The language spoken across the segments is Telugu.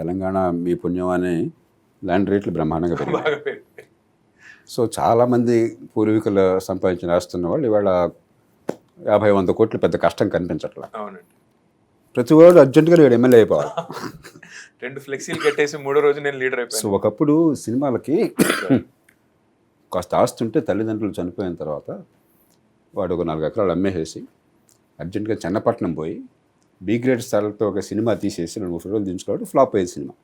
తెలంగాణ మీ పుణ్యం అని ల్యాండ్ రేట్లు బ్రహ్మాండంగా పెరిగాయి. సో చాలామంది పూర్వీకులు సంపాదించిన ఆస్తున్న వాళ్ళు ఇవాళ యాభై వంద కోట్లు పెద్ద కష్టం కనిపించట్లా. అవునండి. ప్రతి వాడు అర్జెంటుగా వీడు ఎమ్మెల్యే అయిపోవాలి. రెండు ఫ్లెక్సీలు కట్టేసి మూడో రోజు నేను లీడర్ సో అయిపోయాను ఒకప్పుడు సినిమాలకి కాస్త ఆస్తి ఉంటే తల్లిదండ్రులు చనిపోయిన తర్వాత వాడు ఒక నాలుగు ఎకరాలు అమ్మేసేసి అర్జెంటుగా చెన్నపట్నం పోయి బి గ్రేడ్ స్థాయిలతో ఒక సినిమా తీసేసి రెండు మూడు రోజులు దించుకోవడం ఫ్లాప్ అయ్యేది సినిమా.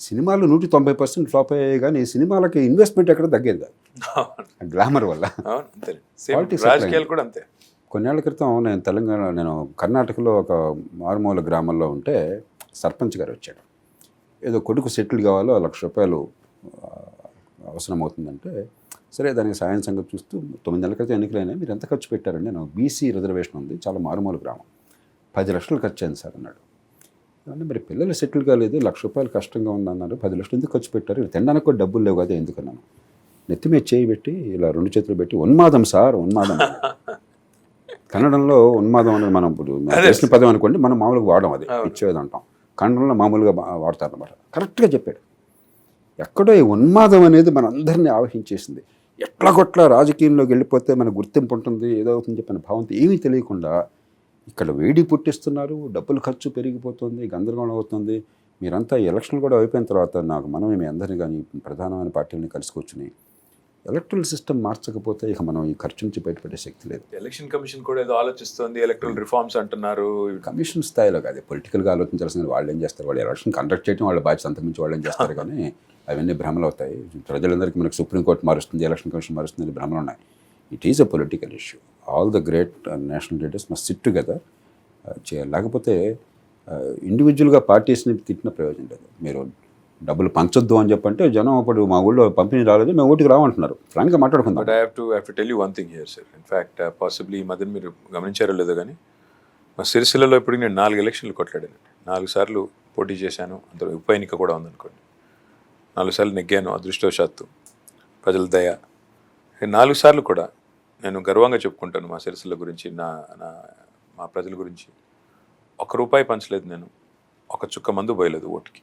సినిమాలు నూటి తొంభై పర్సెంట్ ఫ్లాప్ అయ్యాయి కానీ సినిమాలకి ఇన్వెస్ట్మెంట్ ఎక్కడ తగ్గేది గ్లామర్ వల్ల. కూడా అంతే. కొన్నేళ్ళ క్రితం నేను తెలంగాణ నేను కర్ణాటకలో ఒక మారుమూల గ్రామంలో ఉంటే సర్పంచ్ గారు వచ్చాడు ఏదో కొడుకు సెటిల్ కావాలో లక్ష రూపాయలు అవసరం అవుతుందంటే సరే దానికి సాయం సంగతి చూస్తూ తొమ్మిది నెలల క్రితం ఎన్నికలైనా మీరు ఎంత ఖర్చు పెట్టారండి నేను బీసీ రిజర్వేషన్ ఉంది. చాలా మారుమూల గ్రామం. పది లక్షలు ఖర్చు అయింది సార్ అన్నాడు. అంటే మరి పిల్లలు సెటిల్ కాలేదు లక్ష రూపాయలు కష్టంగా ఉందన్నారు పది లక్షలు ఎందుకు ఖర్చు పెట్టారు? తినడానికి కూడా డబ్బులు లేవు కదా ఎందుకన్నాను? నెత్తి మీద చేయి పెట్టి ఇలా రెండు చేతులు పెట్టి ఉన్మాదం సార్ ఉన్మాదం. కన్నడంలో ఉన్మాదం అనేది మనం ఇప్పుడు. తెలిసిన పదం అనుకోండి మనం మామూలుగా వాడడం అది. ఇచ్చేది అంటాం. కన్నడంలో మామూలుగా వాడతారు అనమాట కరెక్ట్గా చెప్పాడు. ఎక్కడో ఈ ఉన్మాదం అనేది మన అందరినీ ఆవహించేసింది. ఎట్లా కొట్లా రాజకీయంలోకి వెళ్ళిపోతే మన గుర్తింపు ఉంటుంది ఏదో అవుతుంది చెప్పిన భావంతో ఏమీ తెలియకుండా ఇక్కడ వేడి పుట్టిస్తున్నారు డబ్బులు ఖర్చు పెరిగిపోతుంది గందరగోళం అవుతుంది. మీరంతా ఎలక్షన్లు కూడా అయిపోయిన తర్వాత నాకు మనం మీ అందరినీ కానీ ప్రధానమైన పార్టీలని కలుసుకొచ్చుని ఎలక్ట్రల్ సిస్టమ్ మార్చకపోతే ఇక మనం ఈ ఖర్చు నుంచి బయటపడే శక్తి లేదు. ఎలక్షన్ కమిషన్ కూడా ఏదో ఆలోచిస్తుంది ఎలక్ట్రల్ రిఫార్మ్స్ అంటున్నారు. కమిషన్ స్థాయిలో కాదు పొలిటికల్గా ఆలోచించాల్సిన వాళ్ళు ఏం చేస్తారు? వాళ్ళు ఎలక్షన్ కండక్ట్ చేయడం వాళ్ళ బాధ్యత అంతకుమించి వాళ్ళు ఏం చేస్తారు? కానీ అవన్నీ భ్రమలు అవుతాయి. ప్రజలందరికీ మనకు సుప్రీంకోర్టు మారుస్తుంది ఎలక్షన్ కమిషన్ మారుస్తుంది భ్రమలు ఉన్నాయి. It is a political issue all the great national leaders must sit together uh, చేయాలి. లేకపోతే uh, ఇండివిజువల్గా పార్టీస్ని తిట్టిన ప్రయోజనం లేదు. మీరు డబ్బులు పంచొద్దు అని చెప్పంటే జనం అప్పుడు మా ఊళ్ళో పంపిణీ రాలేదు మేము ఓటుకు రావంటున్నారు ఫ్రాంక్గా మాట్లాడుకుందాం. But I have to have to tell you one thing here sir in fact possibly ఈ మధ్యన మీరు గమనించారో లేదో కానీ మా సిరిసిల్లలో ఇప్పుడు నేను నాలుగు ఎలక్షన్లు కొట్లాడాను. నాలుగు సార్లు పోటీ చేశాను. అంత ఉప ఎన్నిక కూడా ఉందనుకోండి. నాలుగు సార్లు నెగ్గాను అదృష్టవశాత్తు. ప్రజల దయ. నాలుగు సార్లు కూడా నేను గర్వంగా చెప్పుకుంటాను మా సిరిసిల్ల గురించి నా నా మా ప్రజల గురించి. ఒక రూపాయి పంచలేదు నేను. ఒక చుక్క మందు పోయలేదు ఓటుకి.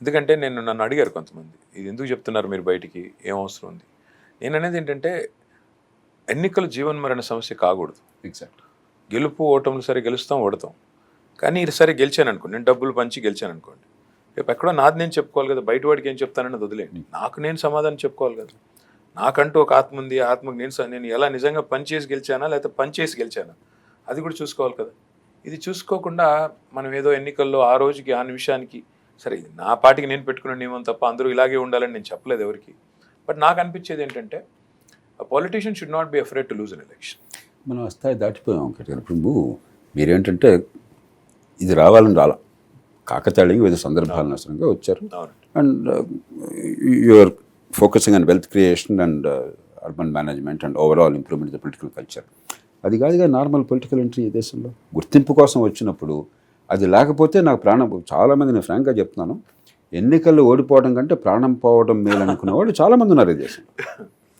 ఎందుకంటే నేను నన్ను అడిగారు కొంతమంది ఇది ఎందుకు చెప్తున్నారు మీరు బయటికి? ఏం అవసరం ఉంది? నేను అనేది ఏంటంటే ఎన్నికలు జీవన్మరణ సమస్య కాకూడదు. ఎగ్జాక్ట్ గెలుపు ఓటములు సరే గెలుస్తాం ఓడతాం. కానీ ఇది సరే గెలిచాను అనుకోండి నేను డబ్బులు పంచి గెలిచాను అనుకోండి రేపు ఎక్కడో నాది నేను చెప్పుకోవాలి కదా బయట వాడికి ఏం చెప్తానని వదిలేండి నాకు నేను సమాధానం చెప్పుకోవాలి కదా. నాకంటూ ఒక ఆత్మ ఉంది ఆత్మకు నేను నేను ఎలా నిజంగా పనిచేసి గెలిచానా లేకపోతే పనిచేసి గెలిచానా? అది కూడా చూసుకోవాలి కదా. ఇది చూసుకోకుండా మనం ఏదో ఎన్నికల్లో ఆ రోజుకి ఆ నిమిషానికి సరే నా పాటికి నేను పెట్టుకున్న నియమం తప్ప అందరూ ఇలాగే ఉండాలని నేను చెప్పలేదు ఎవరికి. బట్ నాకు అనిపించేది ఏంటంటే politician should not be afraid to lose an election మనం ఆ స్థాయి దాటిపోయాం ఒకటి ఇప్పుడు నువ్వు మీరేంటంటే ఇది రావాలని రాలా కాకతాళికి వివిధ సందర్భాల అవసరంగా వచ్చారు. And you're focusing on wealth creation and urban management and overall improvement the political culture అది కాదుగా నార్మల్ పొలిటికల్ ఎంట్రీ ఈ దేశంలో. గుర్తింపు కోసం వచ్చినప్పుడు అది లేకపోతే నాకు ప్రాణం చాలామంది నేను ఫ్రాంక్గా చెప్తున్నాను ఎన్నికల్లో ఓడిపోవడం కంటే ప్రాణం పోవడం మేలు అనుకునే చాలామంది ఉన్నారు ఈ దేశంలో.